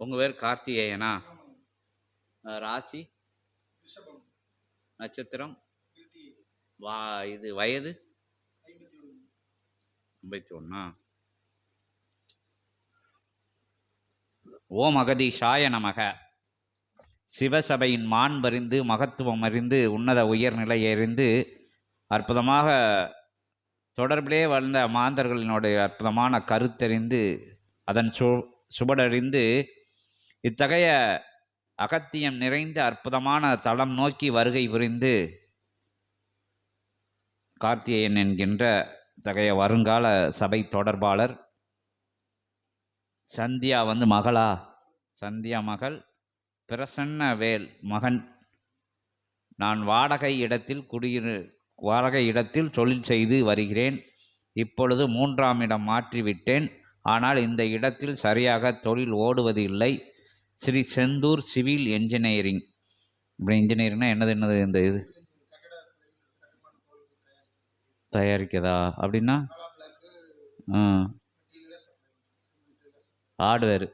உங்கள் பேர் கார்த்திகேயனா? ராசி? நட்சத்திரம்? வா இது வயது? ஐம்பத்தி ஒன்றா ஓம் அகதீஷாய நமக. சிவசபையின் மாண்பறிந்து மகத்துவம் அறிந்து உன்னத உயர்நிலை அறிந்து அற்புதமாக தொடர்பிலே வளர்ந்த மாந்தர்களினுடைய அற்புதமான கருத்தறிந்து அதன் சு சுவடறிந்து இத்தகைய அகத்தியம் நிறைந்த அற்புதமான தளம் நோக்கி வருகை புரிந்து கார்த்திகேயன் என்கின்ற இத்தகைய வருங்கால சபை தொடர்பாளர் சந்தியா வந்து மகளா சந்தியா மகள் பிரசன்ன வேல் மகன். நான் வாடகை இடத்தில் குடியிரு வாடகை இடத்தில் தொழில் செய்து வருகிறேன். இப்பொழுது மூன்றாம் இடம் மாற்றிவிட்டேன். ஆனால் இந்த இடத்தில் சரியாக தொழில் ஓடுவது இல்லை ஸ்ரீ செந்தூர் சிவில் என்ஜினியரிங். இப்படி இன்ஜினியரிங்னா என்னது என்னது இந்த இது? தயாரிக்கதா அப்படின்னா ஹார்ட்வேர்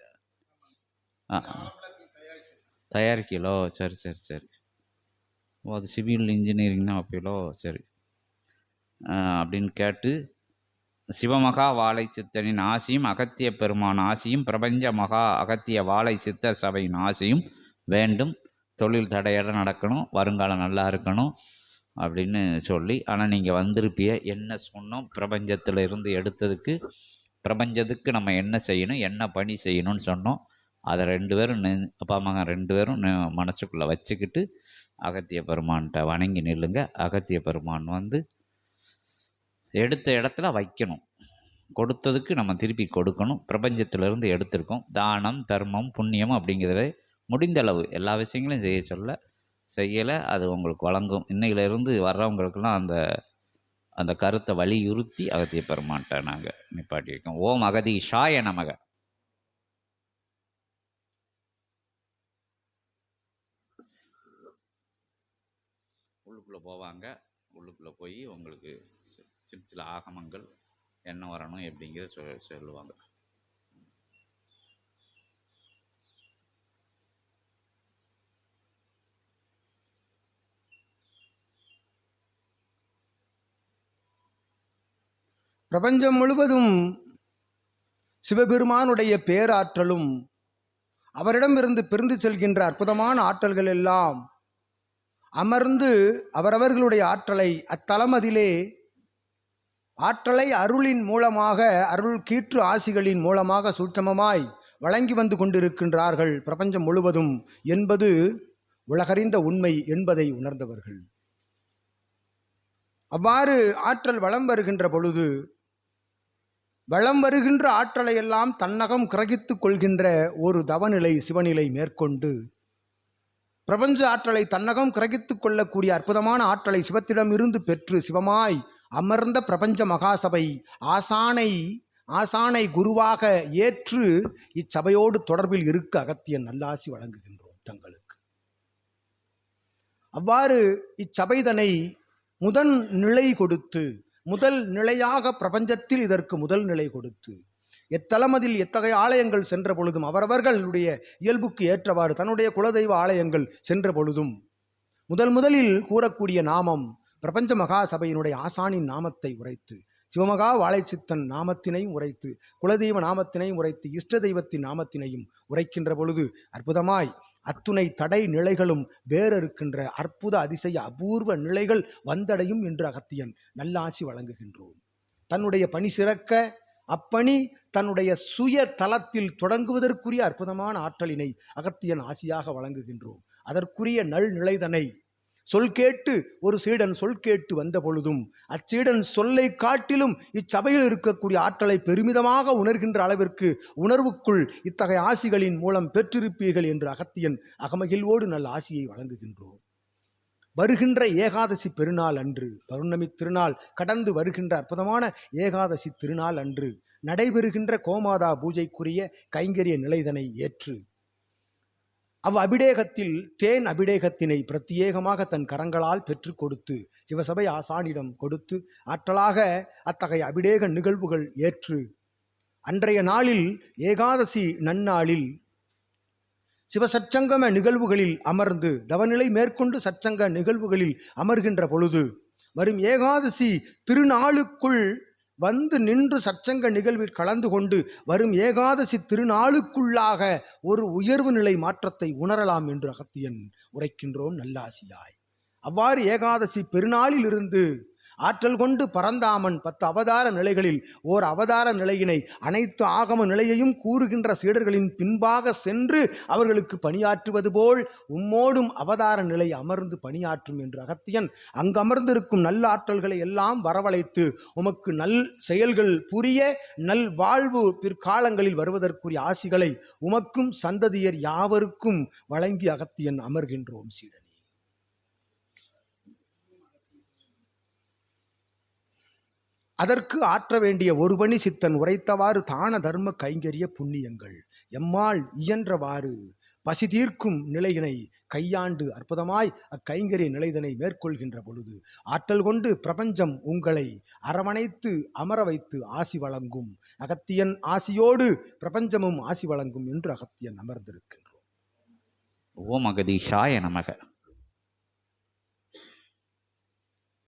ஆ. தயாரிக்கலோ? சரி சரி சரி. ஓ அது சிவில் இன்ஜினியரிங்னா அப்பீலோ? சரி. அப்படின்னு கேட்டு சிவமகா வாழை சித்தனின் ஆசியும் அகத்திய பெருமான் ஆசியும் பிரபஞ்ச மகா அகத்திய வாழை சித்தர் சபையின் ஆசியும் வேண்டும். தொழில் தடையற நடக்கணும் வருங்காலம் நல்லா இருக்கணும் அப்படின்னு சொல்லி ஆனால் நீங்கள் வந்திருப்பிய என்ன சொன்னோம் பிரபஞ்சத்தில் இருந்து எடுத்ததுக்கு பிரபஞ்சத்துக்கு நம்ம என்ன செய்யணும் என்ன பணி செய்யணும்னு சொன்னோம். அதை ரெண்டு பேரும் நெ- அப்பா மகன் ரெண்டு பேரும் மனசுக்குள்ளே வச்சுக்கிட்டு அகத்திய பெருமான்கிட்ட வணங்கி நில்லுங்க. அகத்திய பெருமான் வந்து எடுத்த இடத்துல வைக்கணும். கொடுத்ததுக்கு நம்ம திருப்பி கொடுக்கணும். பிரபஞ்சத்திலிருந்து எடுத்திருக்கோம். தானம் தர்மம் புண்ணியம் அப்படிங்கிறத முடிந்தளவு எல்லா விஷயங்களையும் செய்ய சொல்ல செய்யலை அது உங்களுக்கு வழங்கும். இன்னையிலிருந்து வர்றவங்களுக்கெல்லாம் அந்த அந்த கருத்தை வலியுறுத்தி அகத்திய பெருமான்ட்ட நாங்கள் நிப்பாட்டி இருக்கோம் ஓம் அகதீஷாய நமக. உள்ளுக்குள்ளே போவாங்க. உள்ளுக்குள்ளே போய் உங்களுக்கு சில சில ஆகமங்கள் என்ன வரணும் எப்படிங்கிறத சொ சொல்லுவாங்க. பிரபஞ்சம் முழுவதும் சிவபெருமானுடைய பேராற்றலும் அவரிடமிருந்து பிரிந்து செல்கின்ற அற்புதமான ஆற்றல்கள் எல்லாம் அமர்ந்து அவரவர்களுடைய ஆற்றலை அத்தலமதிலே ஆற்றலை அருளின் மூலமாக அருள் கீற்று ஆசிகளின் மூலமாக சூட்சமமாய் வழங்கி வந்து கொண்டிருக்கின்றார்கள் பிரபஞ்சம் முழுவதும் என்பது உலகறிந்த உண்மை என்பதை உணர்ந்தவர்கள். அவ்வாறு ஆற்றல் வளம் வருகின்ற பொழுது வளம் வருகின்ற ஆற்றலை எல்லாம் தன்னகம் கிரகித்து கொள்கின்ற ஒரு தவநிலை சிவநிலை மேற்கொண்டு பிரபஞ்ச ஆற்றலை தன்னகம் கிரகித்து கொள்ளக்கூடிய அற்புதமான ஆற்றலை சிவத்திடம் இருந்து பெற்று சிவமாய் அமர்ந்த பிரபஞ்ச மகாசபை ஆசானை ஆசானை குருவாக ஏற்று இச்சபையோடு தொடர்பில் இருக்க அகத்தியன் நல்லாசி வழங்குகின்றோம் தங்களுக்கு. அவ்வாறு இச்சபைதனை முதன் நிலை கொடுத்து முதல் நிலையாக பிரபஞ்சத்தில் இதற்கு முதல் நிலை கொடுத்து எத்தலமதில் எத்தகைய ஆலயங்கள் சென்ற பொழுதும் அவரவர்களுடைய இயல்புக்கு ஏற்றவாறு தன்னுடைய குலதெய்வ ஆலயங்கள் சென்ற பொழுதும் முதல் முதலில் கூறக்கூடிய நாமம் பிரபஞ்ச மகா சபையினுடைய ஆசானின் நாமத்தை உரைத்து சிவமகா வாழைச்சித்தன் நாமத்தினையும் உரைத்து குலதெய்வ நாமத்தினையும் உரைத்து இஷ்ட தெய்வத்தின் நாமத்தினையும் உரைக்கின்ற பொழுது அற்புதமாய் அத்துணை தடை நிலைகளும் வேறிருக்கின்ற அற்புத அதிசய அபூர்வ நிலைகள் வந்தடையும் என்று அகத்தியன் நல்லாசி வழங்குகின்றோம். தன்னுடைய பணி சிறக்க அப்பணி தன்னுடைய சுய தளத்தில் தொடங்குவதற்குரிய அற்புதமான ஆற்றலினை அகத்தியன் ஆசியாக வழங்குகின்றோம். அதற்குரிய நல் நிலைதனை சொல் கேட்டு ஒரு சீடன் சொல் கேட்டு வந்த பொழுதும் அச்சீடன் சொல்லை காட்டிலும் இச்சபையில் இருக்கக்கூடிய ஆற்றலை பெருமிதமாக உணர்கின்ற அளவிற்கு உணர்வுக்குள் இத்தகைய ஆசிகளின் மூலம் பெற்றிருப்பீர்கள் என்று அகத்தியன் அகமகிழ்வோடு நல்ல ஆசியை வழங்குகின்றோம். வருகின்ற ஏகாதசி பெருநாள் அன்று பௌர்ணமி திருநாள் கடந்து வருகின்ற அற்புதமான ஏகாதசி திருநாள் அன்று நடைபெறுகின்ற கோமாதா பூஜைக்குரிய கைங்கரிய நிலைதனை ஏற்று அவ் அபிடேகத்தில் தேன் அபிடேகத்தினை பிரத்யேகமாக தன் கரங்களால் பெற்று கொடுத்து சிவசபை ஆசானிடம் கொடுத்து ஆற்றலாக அத்தகைய அபிடேக நிகழ்வுகள் ஏற்று அன்றைய நாளில் ஏகாதசி நன்னாளில் சிவசற்சங்கம நிகழ்வுகளில் அமர்ந்து தவநிலை மேற்கொண்டு சற்சங்க நிகழ்வுகளில் அமர்கின்ற பொழுது வரும் ஏகாதசி திருநாளுக்குள் வந்து நின்று சற்சங்க நிகழ்வில் கலந்து கொண்டு வரும் ஏகாதசி திருநாளுக்குள்ளாக ஒரு உயர்வு நிலை மாற்றத்தை உணரலாம் என்று அகத்தியன் உரைக்கின்றோம் நல்லாசியாய். அவ்வாறு ஏகாதசி பெருநாளிலிருந்து ஆற்றல் கொண்டு பரந்தாமன் பத்து அவதார நிலைகளில் ஓர் அவதார நிலையினை அனைத்து ஆகம நிலையையும் கூறுகின்ற சீடர்களின் பின்பாக சென்று அவர்களுக்கு பணியாற்றுவது போல் உம்மோடும் அவதார நிலை அமர்ந்து பணியாற்றும் என்று அகத்தியன் அங்கமர்ந்திருக்கும் நல்ல ஆற்றல்களை எல்லாம் வரவழைத்து உமக்கு நல் செயல்கள் புரிய நல் வாழ்வு பிற்காலங்களில் வருவதற்குரிய ஆசிகளை உமக்கும் சந்ததியர் யாவருக்கும் வழங்கி அகத்தியன் அமர்கின்றோம் சீடர். அதற்கு ஆற்ற வேண்டிய ஒரு பணி சித்தன் உரைத்தவாறு தான தர்ம கைங்கரிய புண்ணியங்கள். எம்மால் இயன்றவாறு பசி தீர்க்கும் நிலையினை கையாண்டு அற்புதமாய் அக்கைங்கரிய நிலைதனை மேற்கொள்கின்ற பொழுது ஆற்றல் கொண்டு பிரபஞ்சம் உங்களை அரவணைத்து அமர வைத்து ஆசி வழங்கும். அகத்தியன் ஆசியோடு பிரபஞ்சமும் ஆசி வழங்கும் என்று அகத்தியன் அமர்ந்திருக்கின்றோம் ஓம் அகதீஷாய நமக.